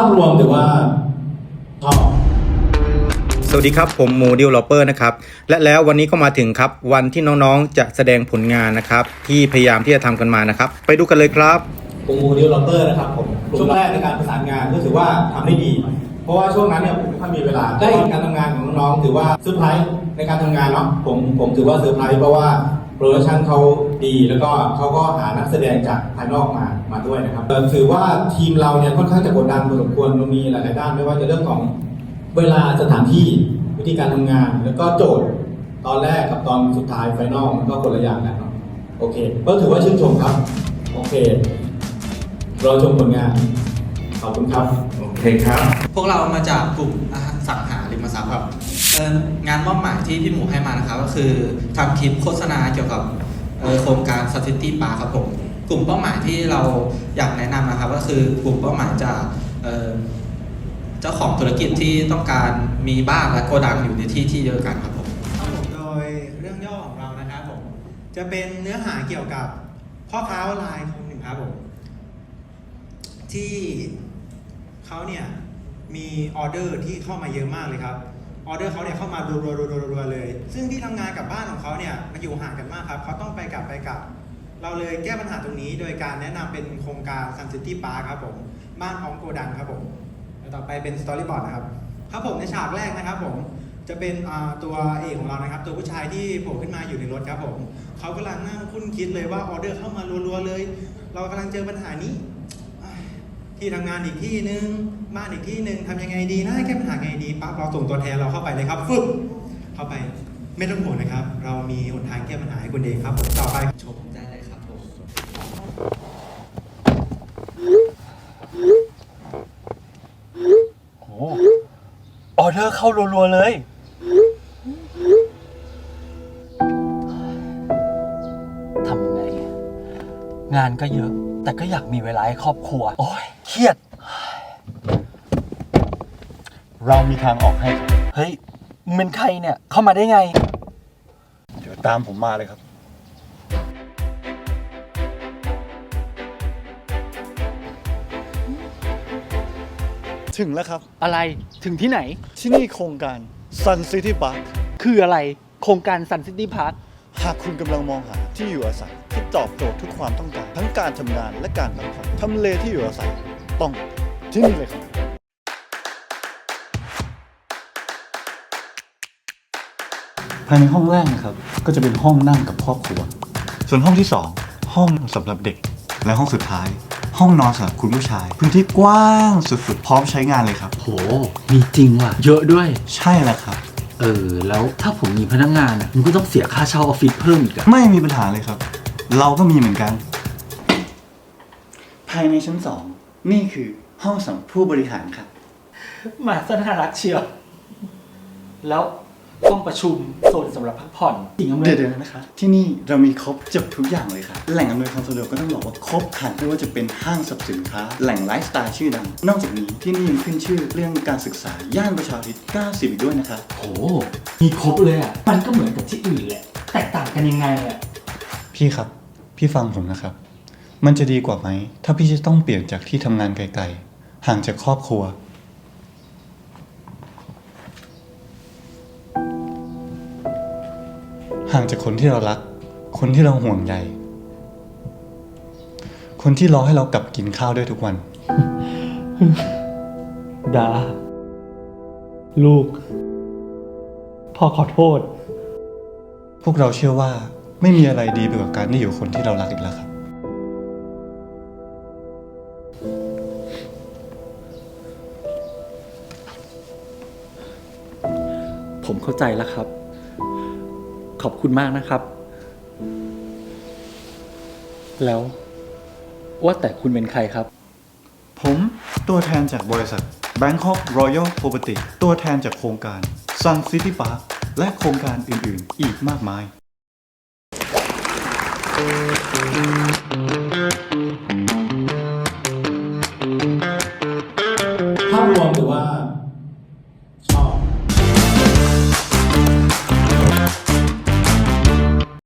ภาพรวมถือว่าชอบสวัสดีครับ ผมโมดิวลอปเปอร์นะครับ และแล้ววันนี้ก็มาถึงครับ วันที่น้องๆจะแสดงผลงานนะครับ ที่พยายามที่จะทำกันมานะครับ ไปดูกันเลยครับผมมูดิวลอปเปอร์นะครับผมช่วงแรกในการประสานงานก็ถือว่าทำได้ดี เพราะว่าช่วงนั้นเนี่ยผมไม่ค่อยมีเวลาได้การทำงานของน้องๆถือว่าเซอร์ไพรส์ในการทำงานเนาะผมผมถือว่าเซอร์ไพรส์เพราะว่าโปรดักชันเขา ดีแล้วก็เขาก็หานักแสดงจากภายนอกมามาด้วยนะครับเอ่อถือว่าทีมเราเนี่ยค่อนข้างจะกดดันพอสมควรมันมีหลายๆด้านไม่ว่าจะเรื่องของเวลาสถานที่วิธีการทำงาน แล้วก็โจทย์ตอนแรกกับตอนสุดท้ายไฟนอลมันก็คนละอย่างกันเนาะโอเค ก็ถือว่าชื่นชมครับ โอเคเราชมผลงานขอบคุณครับ โอเคครับ พวกเรามาจากกลุ่มอสังหาริมทรัพย์ครับเอ่องานมอบหมายที่พี่หมูให้มานะครับก็คือทำคลิปโฆษณาเกี่ยวกับเอ่อ โครงการ s ั i t y Park ครับผมกลุ่มเป้าหมายที่เราอยากแนะนำนะครับก็คือกลุ่มเป้าหมายจากเจ้าของธุรกิจที่ต้องการมีบ้านและโกดังอยู่ในที่ที่เดียวกันครับผมโดยเรื่องย่อของเรานะครับผมจะเป็นเนื้อหาเกี่ยวกับพ่อค้าออนไลน์คนหนึ่งครับผมที่เขาเนี่ยมีออเดอร์ที่เข้ามาเยอะมากเลยครับ ออเดอร์เขาเนี่ยเข้ามารัวๆๆๆเลย ซึ่งที่ทำงานกับบ้านของเขาเนี่ยมันอยู่ห่างกันมากครับเขาต้องไปกลับไปกลับ เราเลยแก้ปัญหาตรงนี้โดยการแนะนำเป็นโครงการ Sun City Park ครับผมบ้านพร้อมโกดังครับผมต่อไปเป็นสตอรี่บอร์ดนะครับครับผมในฉากแรกนะครับผมจะเป็นตัวเอกของเรานะครับ ตัวผู้ชายที่โผล่ขึ้นมาอยู่ในรถครับผมเขากำลังนั่งคุ้นคิดเลยว่าออเดอร์เข้ามารัวๆเลย เรากำลังเจอปัญหานี้ ที่ทำงานอีกที่หนึ่งบ้านอีกที่หนึ่งทำยังไงดีนะแก้ปัญหาไงดีปั๊บเราส่งตัวแทนเราเข้าไปเลยครับฟึบเข้าไปไม่ต้องห่วงนะครับ เรามีหนทางแก้ปัญหาให้คุณเองครับผมต่อไปชมได้เลยครับผมออเดอร์เข้ารัวๆเลยทำยังไง งานก็เยอะ แต่ก็อยากมีเวลาให้ครอบครัว โอ้ยเครียด เรามีทางออกให้ครับเฮ้ยมึงเป็นใครเนี่ย เข้ามาได้ไง เดี๋ยวตามผมมาเลยครับ ถึงแล้วครับ อะไรถึงที่ไหน ที่นี่โครงการ Sun City Park คืออะไร โครงการซันซิตี้พาร์คหากคุณกำลังมองหาที่อยู่อาศัยที่ ตอบโจทย์ทุกความต้องการ ทั้งการทำงานและการพักผ่อนทำเลที่อยู่อาศัยต้องที่นี่เลยครับ ภายในห้องแรกนะครับ ก็จะเป็นห้องนั่งกับครอบครัว ส่วนห้องที่ 2 ห้องสำหรับเด็ก และห้องสุดท้าย ห้องนอนสำหรับคุณผู้ชาย พื้นที่กว้างสุดๆ พร้อมใช้งานเลยครับ โห มีจริงว่ะ เยอะด้วย ใช่แล้วครับ เออ แล้วถ้าผมมีพนักงานอะมันก็ต้องเสียค่าเช่าออฟฟิศเพิ่มอีกอะไม่มีปัญหาเลยครับ เราก็มีเหมือนกัน ภายในชั้น2นี่คือห้องสำหรับผู้บริหารครับหมาสน่ารักเชียว แล้วห้องประชุมโซนสำหรับพักผ่อนจริงไหมเดี๋ยวๆนะคะ ที่นี่เรามีครบเกือบทุกอย่างเลยครับ แหล่งอำนวยความสะดวกก็ต้องบอกว่าครบครันไม่ว่าจะเป็นห้างสรรพสินค้า แหล่งไลฟ์สไตล์ชื่อดัง นอกจากนี้ที่นี่ยังขึ้นชื่อเรื่องการศึกษา ย่านประชาธิปไตย90อีกด้วยนะครับ โห มีครบเลยอะ มันก็เหมือนกับที่อื่นแหละ แตกต่างกันยังไงอะ พี่ครับ พี่ฟังผมนะครับ มันจะดีกว่าไหม ถ้าพี่จะต้องเปลี่ยนจากที่ทำงานไกลๆ ห่างจากครอบครัว ห่างจากคนที่เรารัก คนที่เราห่วงใย คนที่รอให้เรากลับกินข้าวด้วยทุกวัน ดา ลูก พ่อขอโทษ พวกเราเชื่อว่า ไม่มีอะไรดีไปกว่าการได้อยู่กับคนที่เรารักอีกแล้วครับ ผมเข้าใจแล้วครับ ขอบคุณมากนะครับ แล้วว่าแต่คุณเป็นใครครับ ผมตัวแทนจากบริษัท Bangkok Royal Property ตัวแทนจากโครงการ Sun City Park และโครงการอื่น ๆ อีกมากมาย ถ้ารวมถือว่า